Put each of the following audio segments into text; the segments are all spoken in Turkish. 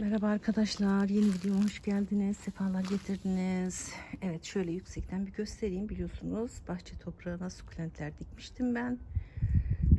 Merhaba arkadaşlar. Yeni videoma hoş geldiniz. Sefalar getirdiniz. Evet şöyle yüksekten bir göstereyim. Biliyorsunuz bahçe toprağına sukulentler dikmiştim ben.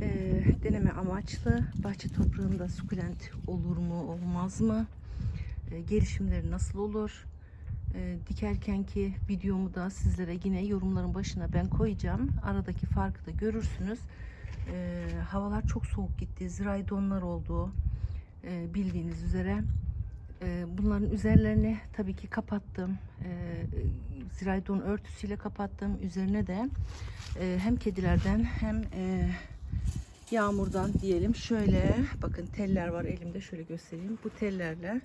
Ee, deneme amaçlı. Bahçe toprağında sukulent olur mu olmaz mı? Ee, gelişimleri nasıl olur? Ee, dikerkenki videomu da sizlere yine yorumların başına ben koyacağım. Aradaki farkı da görürsünüz. Ee, havalar çok soğuk gitti. Zirai donlar oldu. Ee, bildiğiniz üzere. Ee, bunların üzerlerini tabii ki kapattım. Ee, zirai don örtüsüyle kapattım. Üzerine de e, hem kedilerden hem e, yağmurdan diyelim. Şöyle bakın teller var elimde. Şöyle göstereyim. Bu tellerle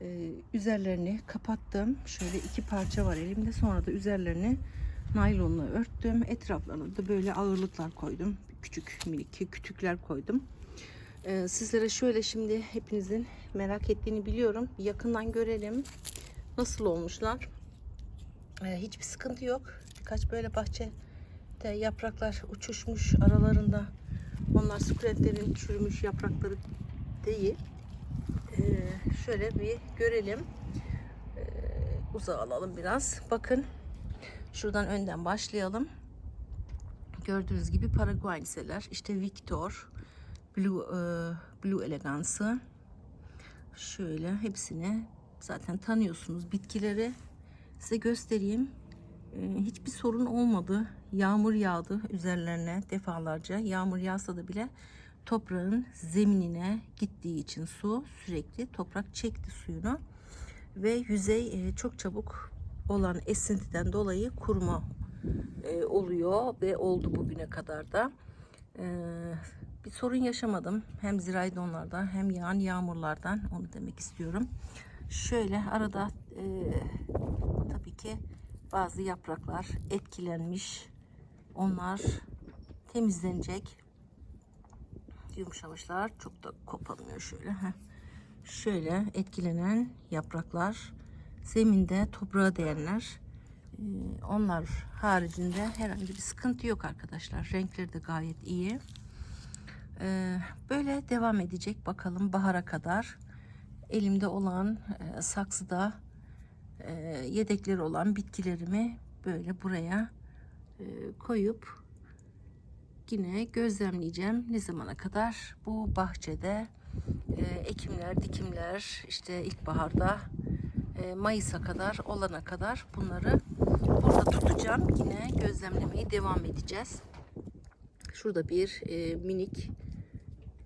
e, üzerlerini kapattım. Şöyle iki parça var elimde. Sonra da üzerlerini naylonla örttüm. Etraflarına da böyle ağırlıklar koydum. Küçük minik kütükler koydum. Ee, sizlere şöyle şimdi hepinizin merak ettiğini biliyorum. Yakından görelim. Nasıl olmuşlar? Ee, hiçbir sıkıntı yok. Birkaç böyle bahçede yapraklar uçuşmuş aralarında. Onlar sukulentlerin çürümüş yaprakları değil. Ee, şöyle bir görelim. Ee, uzağa alalım biraz. Bakın. Şuradan önden başlayalım. Gördüğünüz gibi Paraguayniseler. işte Victor. Blue, e, Blue Elegance'ı. Şöyle hepsini zaten tanıyorsunuz bitkileri. Size göstereyim. E, hiçbir sorun olmadı. Yağmur yağdı üzerlerine defalarca. Yağmur yağsa da bile toprağın zeminine gittiği için su sürekli toprak çekti suyunu ve yüzey e, çok çabuk olan esintiden dolayı kuruma oluyor ve oldu bugüne kadar da. E, bir sorun yaşamadım. Hem zirai donlardan hem yağan yağmurlardan onu demek istiyorum. Şöyle arada e, tabii ki bazı yapraklar etkilenmiş. Onlar temizlenecek. Yumuşamışlar. Çok da kopamıyor şöyle. Heh. Şöyle etkilenen yapraklar zeminde toprağa değenler. E, onlar haricinde herhangi bir sıkıntı yok arkadaşlar. Renkleri de gayet iyi. Ee, böyle devam edecek bakalım bahara kadar. Elimde olan e, saksıda e, yedekleri olan bitkilerimi böyle buraya e, koyup yine gözlemleyeceğim. Ne zamana kadar bu bahçede ekimler, dikimler işte ilkbaharda Mayıs'a kadar olana kadar bunları burada tutacağım. Yine gözlemlemeye devam edeceğiz. Şurada bir e, minik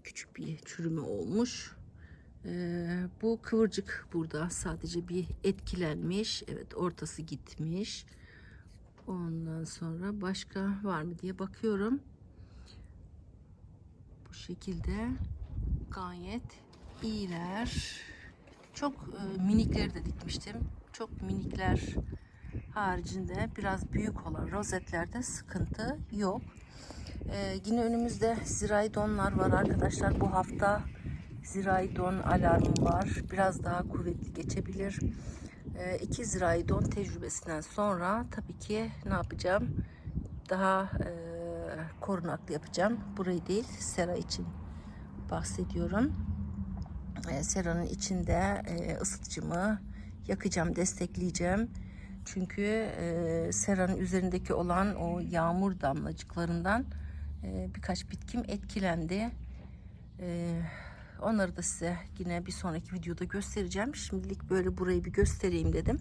küçük bir çürüme olmuş. Ee, bu kıvırcık burada sadece bir etkilenmiş. Evet ortası gitmiş. Ondan sonra başka var mı diye bakıyorum. Bu şekilde gayet iyiler. Çok e, minikleri de dikmiştim. Çok minikler haricinde biraz büyük olan rozetlerde sıkıntı yok. Ee, yine önümüzde zirai donlar var arkadaşlar. Bu hafta zirai don alarmı var. Biraz daha kuvvetli geçebilir. Ee, iki zirai don tecrübesinden sonra tabii ki ne yapacağım? Daha e, korunaklı yapacağım. Burayı değil, sera için bahsediyorum. E, seranın içinde e, ısıtıcımı yakacağım, destekleyeceğim. Çünkü e, seranın üzerindeki olan o yağmur damlacıklarından e, birkaç bitkim etkilendi. E, onları da size yine bir sonraki videoda göstereceğim. Şimdilik böyle burayı bir göstereyim dedim.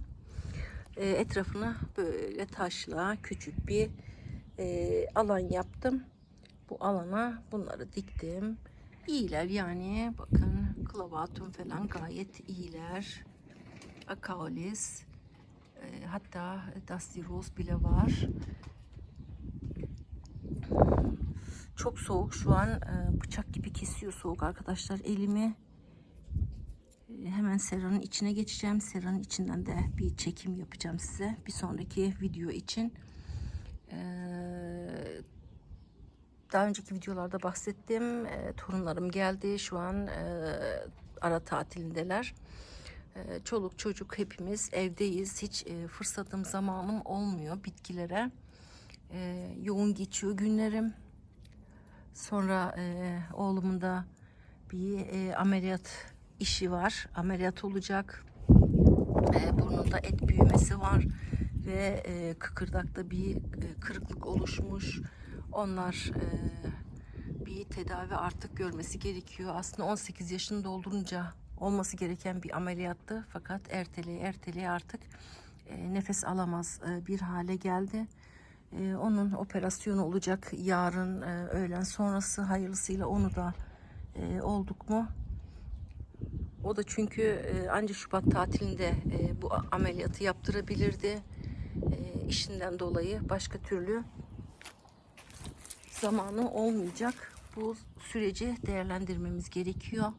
E, etrafını böyle taşla küçük bir e, alan yaptım. Bu alana bunları diktim. İyiler yani bakın klavatum falan gayet iyiler. Akaolis e, hatta Dusty Rose bile var. Çok soğuk şu an e, bıçak gibi kesiyor soğuk arkadaşlar elimi. E, hemen seranın içine geçeceğim. Seranın içinden de bir çekim yapacağım size bir sonraki video için. E, daha önceki videolarda bahsettim. Torunlarım geldi. Şu an ara tatilindeler. Çoluk çocuk hepimiz evdeyiz. Hiç fırsatım zamanım olmuyor bitkilere. Yoğun geçiyor günlerim. Sonra e, oğlumun da bir e, ameliyat işi var. Ameliyat olacak. E, burnunda et büyümesi var ve e, kıkırdakta bir e, kırıklık oluşmuş. Onlar e, bir tedavi artık görmesi gerekiyor. Aslında 18 yaşını doldurunca olması gereken bir ameliyattı. Fakat erteleye erteleye artık e, nefes alamaz e, bir hale geldi. E, onun operasyonu olacak yarın e, öğlen sonrası hayırlısıyla onu da e, olduk mu? O da çünkü e, anca Şubat tatilinde e, bu ameliyatı yaptırabilirdi. E, işinden dolayı başka türlü zamanı olmayacak. Bu süreci değerlendirmemiz gerekiyor.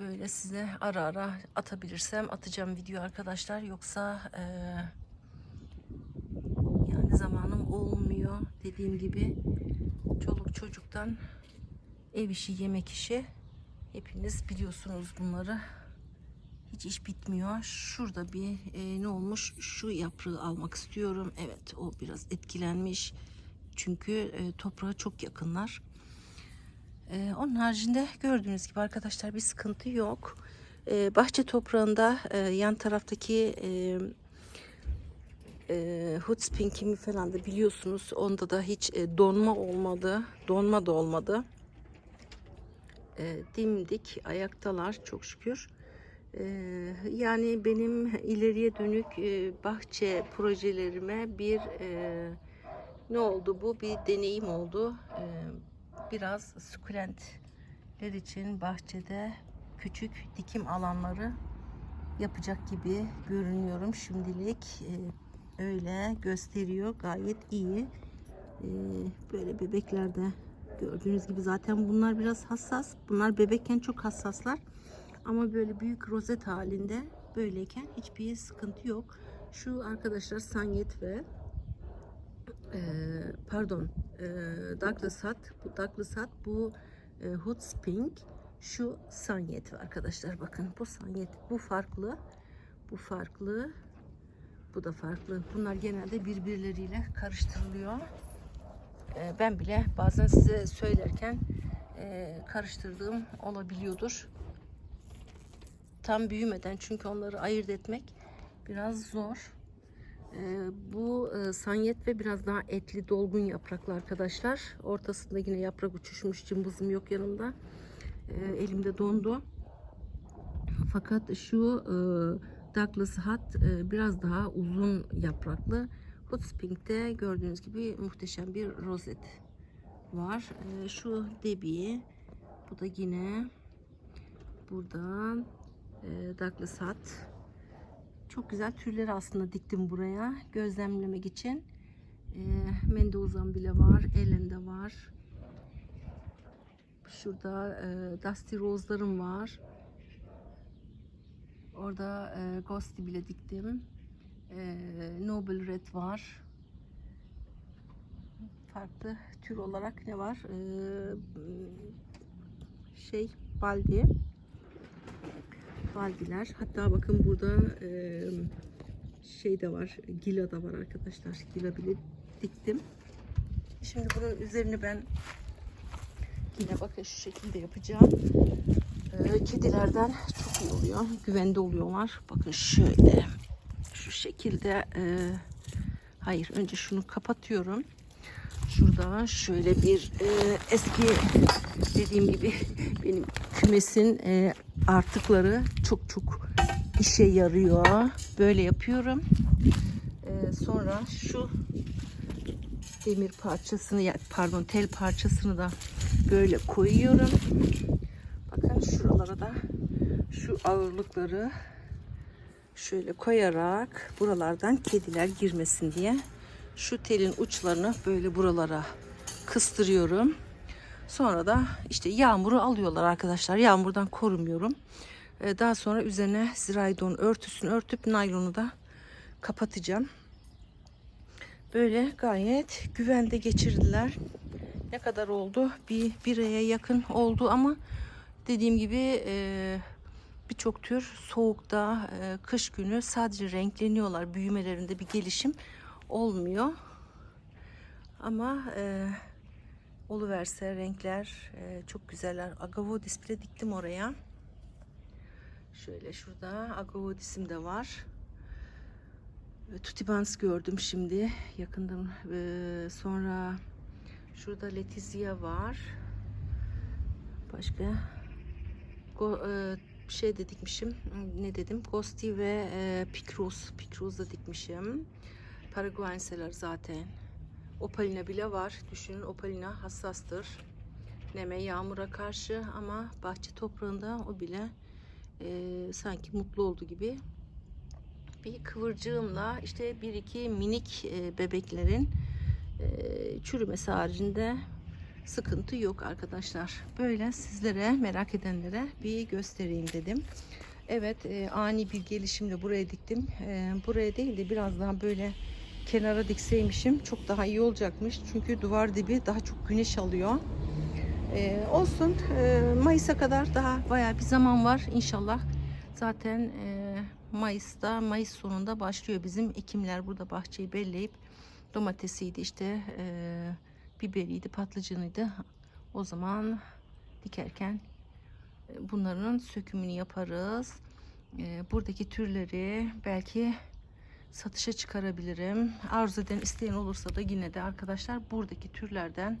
Böyle size ara ara atabilirsem atacağım video arkadaşlar. Yoksa e, yani zamanım olmuyor. Dediğim gibi çoluk çocuktan ev işi, yemek işi. Hepiniz biliyorsunuz bunları. Hiç iş bitmiyor. Şurada bir e, ne olmuş? Şu yaprağı almak istiyorum. Evet o biraz etkilenmiş. Çünkü e, toprağa çok yakınlar. E, onun haricinde gördüğünüz gibi arkadaşlar bir sıkıntı yok. E, bahçe toprağında e, yan taraftaki e, e, Hutspink'imi falan da biliyorsunuz. Onda da hiç e, donma olmadı. Donma da olmadı. E, dimdik ayaktalar çok şükür. E, yani benim ileriye dönük e, bahçe projelerime bir e, ne oldu bu? Bir deneyim oldu. E, biraz sukulentler için bahçede küçük dikim alanları yapacak gibi görünüyorum şimdilik. E, öyle gösteriyor. Gayet iyi. E, böyle bebeklerde gördüğünüz gibi zaten bunlar biraz hassas. Bunlar bebekken çok hassaslar. Ama böyle büyük rozet halinde böyleyken hiçbir sıkıntı yok. Şu arkadaşlar sanyet ve e, pardon e, Douglas Hat bu Douglas Hat bu e, Hoots Pink şu sanyet arkadaşlar bakın bu sanyet bu farklı bu farklı bu da farklı. Bunlar genelde birbirleriyle karıştırılıyor. E, ben bile bazen size söylerken e, karıştırdığım olabiliyordur. Tam büyümeden çünkü onları ayırt etmek biraz zor. ee, bu e, sanyet ve biraz daha etli dolgun yapraklı arkadaşlar. Ortasında yine yaprak uçuşmuş cımbızım yok yanımda. Ee, elimde dondu. Fakat şu e, Douglas Hat e, biraz daha uzun yapraklı. Hotspink'te gördüğünüz gibi muhteşem bir rozet var. E, şu Debbie. Bu da yine buradan e, Douglas Hat. Çok güzel türleri aslında diktim buraya gözlemlemek için. E, Mendoza'm bile var. Elinde var. Şurada e, Dusty Rose'larım var. Orada e, Ghosty bile diktim. E, Noble Red var. Farklı tür olarak ne var? E, şey baldi baldiler. Hatta bakın burada e, şey de var. Gila da var arkadaşlar. Gila bile diktim. Şimdi bunun üzerini ben yine bakın şu şekilde yapacağım. E, kedilerden çok iyi oluyor. Güvende oluyorlar. Bakın şöyle şu şekilde e, hayır önce şunu kapatıyorum. Şurada şöyle bir e, eski dediğim gibi benim kümesin e, artıkları çok çok işe yarıyor. Böyle yapıyorum. E, sonra şu demir parçasını pardon tel parçasını da böyle koyuyorum. Bakın şuralara da şu ağırlıkları şöyle koyarak buralardan kediler girmesin diye şu telin uçlarını böyle buralara kıstırıyorum. Sonra da işte yağmuru alıyorlar arkadaşlar. Yağmurdan korumuyorum. Ee, daha sonra üzerine ziraydon örtüsünü örtüp naylonu da kapatacağım. Böyle gayet güvende geçirdiler. Ne kadar oldu? Bir, bir aya yakın oldu ama dediğim gibi e, birçok tür soğukta, e, kış günü sadece renkleniyorlar. Büyümelerinde bir gelişim olmuyor. Ama e, oluverse renkler e, çok güzeller. Agavodis bile diktim oraya. Şöyle şurada Agavodisim de var. E, Tutibans gördüm şimdi yakından. E, sonra şurada Letizia var. Başka Go, e, şey de dikmişim. Ne dedim? Gosti ve e, Picrus. Picrus da dikmişim. Paraguayenseler zaten. Opalina bile var. Düşünün opalina hassastır. Neme yağmura karşı ama bahçe toprağında o bile e, sanki mutlu oldu gibi. Bir kıvırcığımla işte bir iki minik e, bebeklerin e, çürümesi haricinde sıkıntı yok arkadaşlar. Böyle sizlere merak edenlere bir göstereyim dedim. Evet e, ani bir gelişimle buraya diktim. E, buraya değil de biraz daha böyle kenara dikseymişim çok daha iyi olacakmış. Çünkü duvar dibi daha çok güneş alıyor. E, olsun e, Mayıs'a kadar daha baya bir zaman var inşallah. Zaten e, Mayıs'ta Mayıs sonunda başlıyor bizim ekimler burada bahçeyi belleyip domatesiydi işte e, biberiydi patlıcanıydı. O zaman dikerken e, bunların sökümünü yaparız. E, buradaki türleri belki satışa çıkarabilirim. Arzu eden isteyen olursa da yine de arkadaşlar buradaki türlerden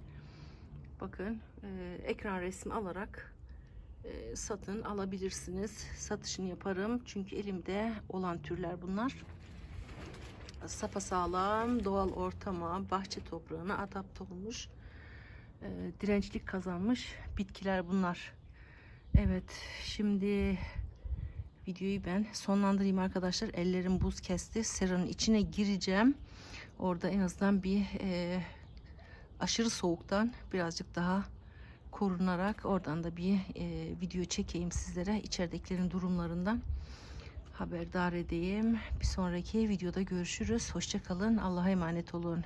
bakın e, ekran resmi alarak e, satın alabilirsiniz. Satışını yaparım. Çünkü elimde olan türler bunlar. Sapasağlam doğal ortama, bahçe toprağına adapte olmuş, e, dirençlik kazanmış bitkiler bunlar. Evet, şimdi videoyu ben sonlandırayım arkadaşlar. Ellerim buz kesti. Seranın içine gireceğim. Orada en azından bir e, aşırı soğuktan birazcık daha korunarak oradan da bir e, video çekeyim sizlere içeridekilerin durumlarından haberdar edeyim. Bir sonraki videoda görüşürüz. Hoşçakalın. Allah'a emanet olun.